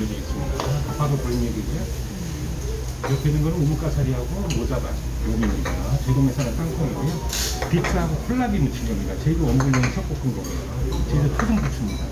올려져 있습니다. 바로 보이는 얘기고요. 옆에 있는 거는 우뭇가사리하고 모자밭 요입니다 제동에서는 땅콩이고요. 비트하고 콜라비 묻힌 겁니다. 제주 원불용 첫 볶은 거고요. 제주 토종 부추입니다.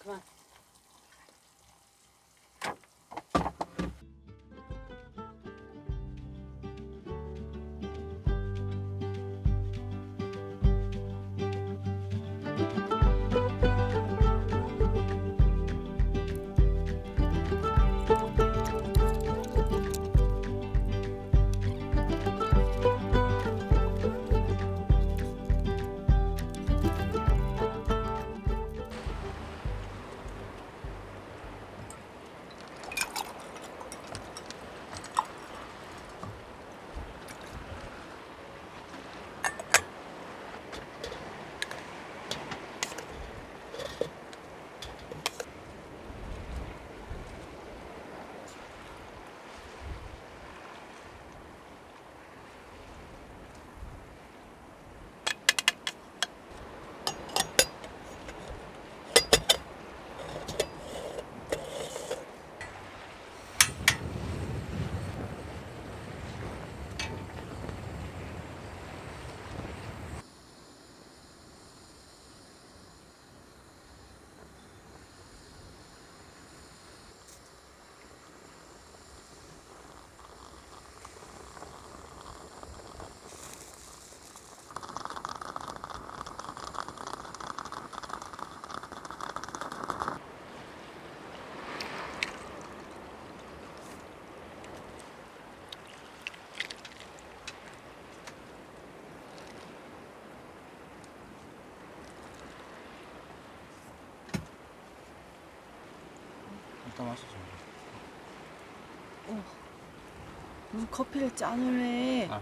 그만. 갖다 마시죠. 무슨 커피를 짠을 해. 아,